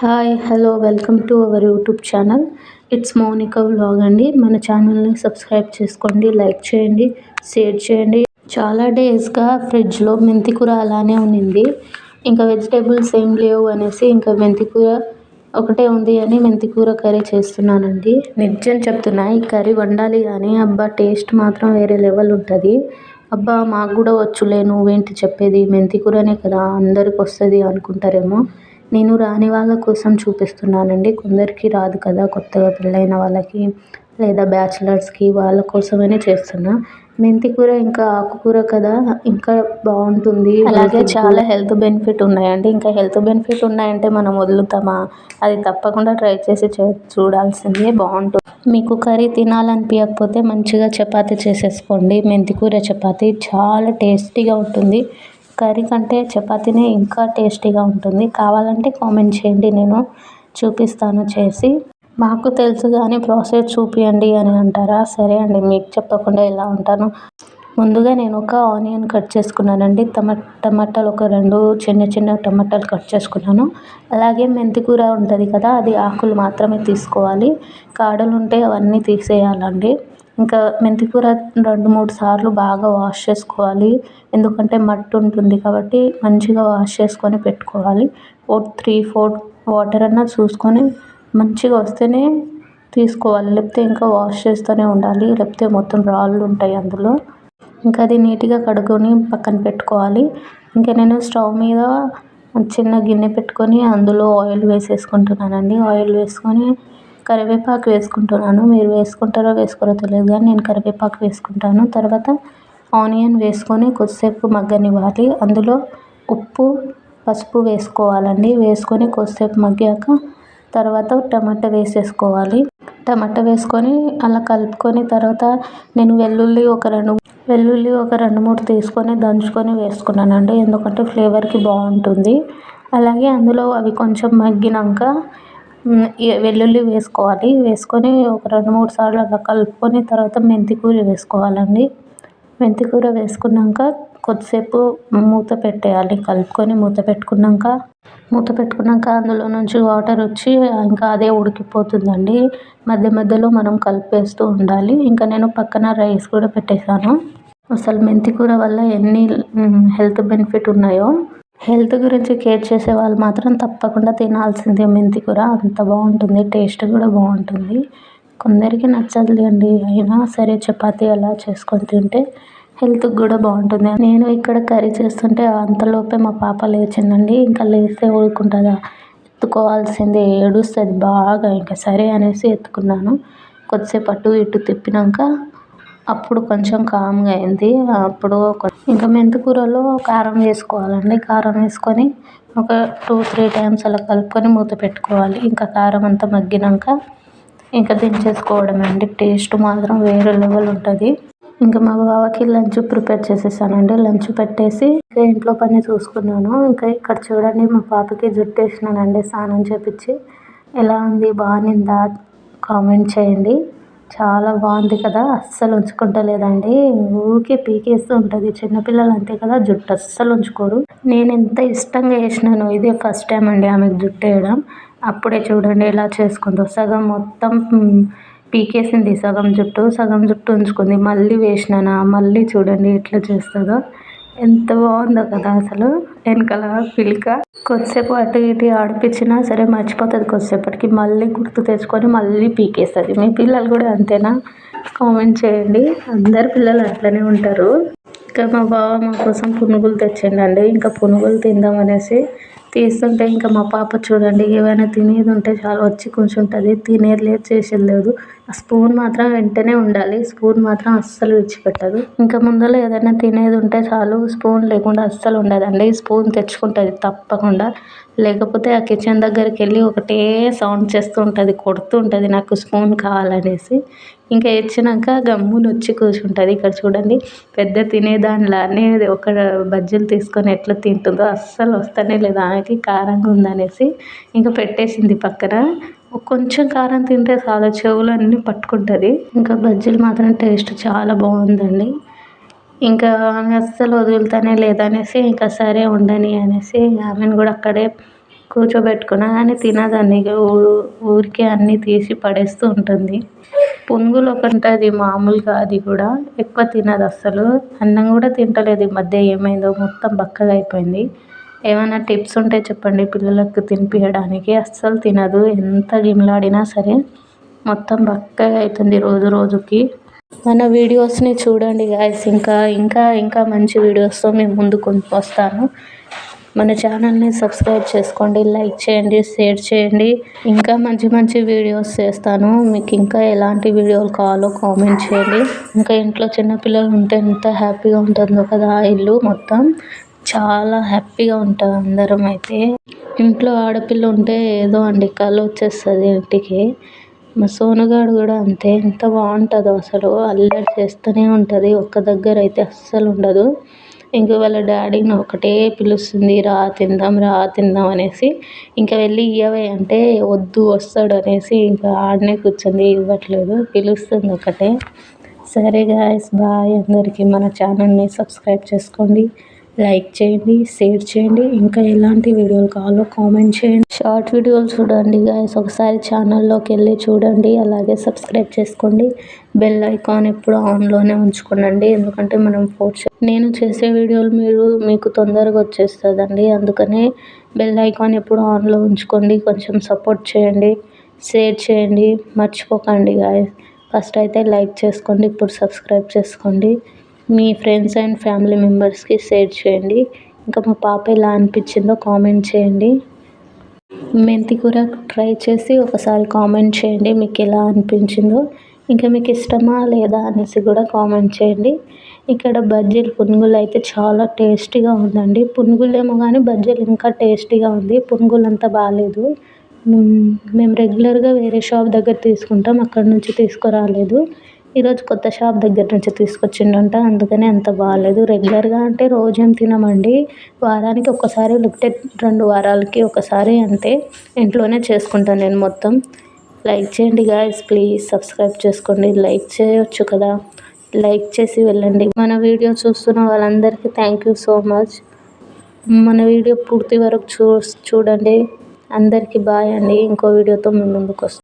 Hi hello welcome to our YouTube channel it's Mounika vlog అండి. మన ఛానల్ని subscribe చేసుకోండి లైక్ చేయండి షేర్ చేయండి. చాలా డేస్గా ఫ్రిడ్జ్లో మెంతి కూర అలానే ఉన్నింది ఇంకా వెజిటేబుల్స్ ఏం లేవు అనేసి ఇంకా మెంతి కూర ఒకటే ఉంది అని మెంతి కూర కర్రీ చేస్తున్నానండి. నిజం చెప్తున్నా ఈ కర్రీ వండాలి కానీ అబ్బా టేస్ట్ మాత్రం వేరే లెవెల్ ఉంటుంది. అబ్బా మాకు కూడా వచ్చులే నువ్వేంటి చెప్పేది? మెంతి కూరనే కదా అందరికి వస్తుంది అనుకుంటారేమో. నేను రాని వాళ్ళ కోసం చూపిస్తున్నానండి. కొందరికి రాదు కదా కొత్తగా పెళ్ళైన వాళ్ళకి లేదా బ్యాచిలర్స్కి వాళ్ళ కోసమనే చేస్తున్నా. మెంతి కూర ఇంకా ఆకుకూర కదా ఇంకా బాగుంటుంది. అలాగే చాలా హెల్త్ బెనిఫిట్ ఉన్నాయండి. ఇంకా హెల్త్ బెనిఫిట్ ఉన్నాయంటే మనం వదులుతామా? అది తప్పకుండా ట్రై చేసి చూడాల్సిందే. బాగుంటుంది. మీకు కర్రీ తినాలనిపించకపోతే మంచిగా చపాతీ చేసేసుకోండి. మెంతి కూర చపాతీ చాలా టేస్టీగా ఉంటుంది. కర్రీ కంటే చపాతీనే ఇంకా టేస్టీగా ఉంటుంది. కావాలంటే కామెంట్ చేయండి. నేను చూపిస్తాను చేసి. మాకు తెలుసు కానీ ప్రాసెస్ చూపియండి అని అంటారా? సరే అండి మీకు చెప్పకుండా ఎలా ఉంటాను? ముందుగా నేను ఒక ఆనియన్ కట్ చేసుకున్నానండి. టమా టమాటాలు ఒక రెండు చిన్న చిన్న టమాటాలు కట్ చేసుకున్నాను. అలాగే మెంతి కూర ఉంటుంది కదా అది ఆకులు మాత్రమే తీసుకోవాలి. కాడలు ఉంటే అవన్నీ తీసేయాలండి. ఇంకా మెంతి కూర రెండు మూడు సార్లు బాగా వాష్ చేసుకోవాలి. ఎందుకంటే మట్టి ఉంటుంది కాబట్టి మంచిగా వాష్ చేసుకొని పెట్టుకోవాలి. ఓ త్రీ ఫోర్ వాటర్ అన్నా చూసుకొని మంచిగా వస్తేనే తీసుకోవాలి. లేకపోతే ఇంకా వాష్ చేస్తూనే ఉండాలి. లేకపోతే మొత్తం రాళ్ళు ఉంటాయి అందులో. ఇంకా అది నీట్గా కడుక్కొని పక్కన పెట్టుకోవాలి. ఇంకా నేను స్టవ్ మీద చిన్న గిన్నె పెట్టుకొని అందులో ఆయిల్ వేసేసుకుంటున్నానండి. ఆయిల్ వేసుకొని కరివేపాకు వేసుకుంటున్నాను. మీరు వేసుకుంటారో వేసుకోరో తెలియదు కానీ నేను కరివేపాకు వేసుకుంటాను. తర్వాత ఆనియన్ వేసుకొని కొద్దిసేపు మగ్గనివ్వాలి. అందులో ఉప్పు పసుపు వేసుకోవాలండి. వేసుకొని కొద్దిసేపు మగ్గాక తర్వాత టమాటా వేసేసుకోవాలి. టమాటా వేసుకొని అలా కలుపుకొని తర్వాత నేను వెల్లుల్లి ఒక రెండు వెల్లుల్లి ఒక రెండు మూడు తీసుకొని దంచుకొని వేసుకున్నానండి. ఎందుకంటే ఫ్లేవర్కి బాగుంటుంది. అలాగే అందులో అవి కొంచెం మగ్గినాక వెల్లుల్లి వేసుకోవాలి. వేసుకొని ఒక రెండు మూడు సార్లు అలా కలుపుకొని తర్వాత మెంతి కూర వేసుకోవాలండి. మెంతి కూర వేసుకున్నాక కొద్దిసేపు మూత పెట్టేయాలి. కలుపుకొని మూత పెట్టుకున్నాక మూత పెట్టుకున్నాక అందులో నుంచి వాటర్ వచ్చి ఇంకా అదే ఉడికిపోతుందండి. మధ్య మధ్యలో మనం కలిపేస్తూ ఉండాలి. ఇంకా నేను పక్కన రైస్ కూడా పెట్టేశాను. అసలు మెంతి కూర వల్ల ఎన్ని హెల్త్ బెనిఫిట్ ఉన్నాయో హెల్త్ గురించి కేర్ చేసే వాళ్ళు మాత్రం తప్పకుండా తినాల్సిందే మెంతి కూర. అంత బాగుంటుంది టేస్ట్ కూడా బాగుంటుంది. కొందరికి నచ్చదులేండి అయినా సరే చపాతీ అలా చేసుకొని తింటే హెల్త్కి కూడా బాగుంటుంది. నేను ఇక్కడ కర్రీ చేస్తుంటే అంతలోపే మా పాప లేచిందండి. ఇంకా లేస్తే ఊరుకుంటుందా? ఎత్తుకోవాల్సిందే ఏడుస్తుంది బాగా. ఇంకా సరే అనేసి ఎత్తుకున్నాను. కొద్దిసేపు అటు ఇటు తిప్పినాక అప్పుడు కొంచెం కామ్గా అయింది. అప్పుడు ఇంకా మెంతి కూరలో కారం వేసుకోవాలండి. కారం వేసుకొని ఒక టూ త్రీ టైమ్స్ అలా కలుపుకొని మూత పెట్టుకోవాలి. ఇంకా కారం అంతా మగ్గినాక ఇంకా దించేసుకోవడమే అండి టేస్ట్ మాత్రం వేరే లెవెల్ ఉంటుంది. ఇంకా మా బావకి లంచ్ ప్రిపేర్ చేసేసానండి. లంచ్ పెట్టేసి ఇంకా ఇంట్లో పని చూసుకున్నాను. ఇంకా ఇక్కడ చూడండి మా పాపకి జుట్టు వేసినానండి స్నానం చేపించి ఎలా ఉంది? బాగుందా? కామెంట్ చేయండి. చాలా బాగుంది కదా అస్సలు ఉంచుకుంటలేదండి. ఊరికే పీకేస్తూ ఉంటుంది. చిన్నపిల్లలు అంతే కదా జుట్టు అస్సలు ఉంచుకోరు. నేను ఎంత ఇష్టంగా వేసినాను ఇదే ఫస్ట్ టైం అండి ఆమెకు జుట్టు వేయడం. అప్పుడే చూడండి ఎలా చేసుకుందో. సగం మొత్తం పీకేసింది సగం జుట్టు సగం జుట్టు ఉంచుకుంది. మళ్ళీ వేసినానా? మళ్ళీ చూడండి ఎట్లా చేస్తుందో. ఎంత బాగుందో కదా అసలు. వెనకాల పిలక. కొద్దిసేపు అటు ఇటు ఆడిపించినా సరే మర్చిపోతుంది కొద్దిసేపటికి. మళ్ళీ గుర్తు తెచ్చుకొని మళ్ళీ పీకేస్తుంది. మీ పిల్లలు కూడా అంతేనా? కామెంట్ చేయండి. అందరు పిల్లలు అట్లనే ఉంటారు. ఇంకా మా బావ మా కోసం పునుగులు తెచ్చిండండి. ఇంకా పునుగులు తిందాం అనేసి తీస్తుంటే ఇంకా మా పాప చూడండి ఏమైనా తినేది ఉంటే చాలు వచ్చి కూర్చుంటుంది. తినేది లేదు చేసేది లేదు. ఆ స్పూన్ మాత్రం వెంటనే ఉండాలి. స్పూన్ మాత్రం అస్సలు విడిచిపెట్టదు. ఇంకా ముందర ఏదైనా తినేది ఉంటే చాలు స్పూన్ లేకుండా అస్సలు ఉండదండి. స్పూన్ తెచ్చుకుంటుంది తప్పకుండా. లేకపోతే ఆ కిచెన్ దగ్గరికి వెళ్ళి ఒకటే సౌండ్ చేస్తూ ఉంటుంది కొడుతూ ఉంటుంది నాకు స్పూన్ కావాలనేసి. ఇంకా ఇచ్చినాక గమ్మున వచ్చి కూర్చుంటుంది. ఇక్కడ చూడండి పెద్ద తినేదానిలానే ఒక బజ్జీలు తీసుకొని ఎట్లా తింటుందో అస్సలు వస్తనే లేదు. ఆమెకి కారంగా ఉందనేసి ఇంకా పెట్టేసింది పక్కన. కొంచెం కారం తింటే చాలా చెవులు అన్నీ పట్టుకుంటుంది. ఇంకా బజ్జీలు మాత్రం టేస్ట్ చాలా బాగుందండి. ఇంకా ఆమె అస్సలు వదులుతానే లేదనేసి ఇంకా సరే ఉండని అనేసి ఆమెను కూడా అక్కడే కూర్చోబెట్టుకున్నా కానీ తినదని ఊరికే అన్నీ తీసి పడేస్తూ ఉంటుంది. పునుగులు ఒక ఉంటుంది మామూలుగా అది కూడా. ఎక్కువ తినదు అస్సలు. అన్నం కూడా తింటలేదు ఈ మధ్య ఏమైందో మొత్తం బక్కగా అయిపోయింది. ఏమైనా టిప్స్ ఉంటే చెప్పండి పిల్లలకు తినిపించడానికి అస్సలు తినదు. ఎంత గిమ్లాడినా సరే మొత్తం బక్కగా అవుతుంది రోజు రోజుకి. మన వీడియోస్ని చూడండి గాయస్ ఇంకా ఇంకా ఇంకా మంచి వీడియోస్తో మేము ముందుకు వస్తాను. మన ఛానల్ని సబ్స్క్రైబ్ చేసుకోండి లైక్ చేయండి షేర్ చేయండి. ఇంకా మంచి మంచి వీడియోస్ చేస్తాను. మీకు ఇంకా ఎలాంటి వీడియోలు కావాలో కామెంట్ చేయండి. ఇంకా ఇంట్లో చిన్నపిల్లలు ఉంటే ఎంత హ్యాపీగా ఉంటుందో కదా ఇల్లు మొత్తం. చాలా హ్యాపీగా ఉంటుంది అందరం అయితే. ఇంట్లో ఆడపిల్ల ఉంటే ఏదో అండి కళ్ళు వచ్చేస్తుంది ఇంటికి. మా సోనుగాడు కూడా అంతే ఎంత బాగుంటుందో అసలు అల్లరి చేస్తూనే ఉంటుంది ఒక్క దగ్గర అయితే అస్సలు ఉండదు. ఇంక వాళ్ళ డాడీని ఒకటే పిలుస్తుంది రా తిందాం రా తిందాం అనేసి. ఇంకా వెళ్ళి ఇవ్వవే అంటే వద్దు వస్తాడు అనేసి ఇంకా ఆడనే కూర్చుంది ఇవ్వట్లేదు పిలుస్తుంది ఒకటే. సరే గాయస్ బాయ్ అందరికీ. మన ఛానల్ని సబ్స్క్రైబ్ చేసుకోండి లైక్ చేయండి షేర్ చేయండి. ఇంకా ఎలాంటి వీడియోలు కావాలో కామెంట్ చేయండి. షార్ట్ వీడియోలు చూడండి గాయస్ ఒకసారి ఛానల్లోకి వెళ్ళి చూడండి అలాగే సబ్స్క్రైబ్ చేసుకోండి. బెల్ ఐకాన్ ఎప్పుడు ఆన్లోనే ఉంచుకోనండి ఎందుకంటే మనం ఫోర్స్ నేను చేసే వీడియోలు మీరు మీకు తొందరగా వచ్చేస్తుందండి. అందుకనే బెల్ ఐకాన్ ఎప్పుడు ఆన్లో ఉంచుకోండి కొంచెం సపోర్ట్ చేయండి షేర్ చేయండి మర్చిపోకండి గాయస్ ఫస్ట్ అయితే లైక్ చేసుకోండి ఇప్పుడు సబ్స్క్రైబ్ చేసుకోండి. మీ ఫ్రెండ్స్ అండ్ ఫ్యామిలీ మెంబర్స్కి షేర్ చేయండి. ఇంకా మా పాప ఎలా అనిపించిందో కామెంట్ చేయండి. మెంతి కూర ట్రై చేసి ఒకసారి కామెంట్ చేయండి మీకు ఎలా అనిపించిందో. ఇంకా మీకు ఇష్టమా లేదా అనేసి కూడా కామెంట్ చేయండి. ఇక్కడ బజ్జీలు పునుగులు అయితే చాలా టేస్టీగా ఉందండి. పునుగులేమో కానీ బజ్జీలు ఇంకా టేస్టీగా ఉంది. పునుగులు అంత బాగాలేదు మేము రెగ్యులర్గా వేరే షాప్ దగ్గర తీసుకుంటాం. అక్కడ నుంచి తీసుకురాలేదు. ఈరోజు కొత్త షాప్ దగ్గర నుంచి తీసుకొచ్చిండంట. అందుకనే అంత బాగాలేదు రెగ్యులర్గా అంటే రోజేం తినమండి. వారానికి ఒక్కసారి లేకపోతే రెండు వారాలకి ఒకసారి అంతే. ఇంట్లోనే చేసుకుంటాను నేను మొత్తం. లైక్ చేయండి గాయస్. ప్లీజ్ సబ్స్క్రైబ్ చేసుకోండి. లైక్ చేయొచ్చు కదా. లైక్ చేసి వెళ్ళండి. మన వీడియో చూస్తున్న వాళ్ళందరికీ థ్యాంక్ యూ సో మచ్. మన వీడియో పూర్తి వరకు చూ చూడండి. అందరికీ బాయ్ అండి. ఇంకో వీడియోతో మేము ముందుకు వస్తాం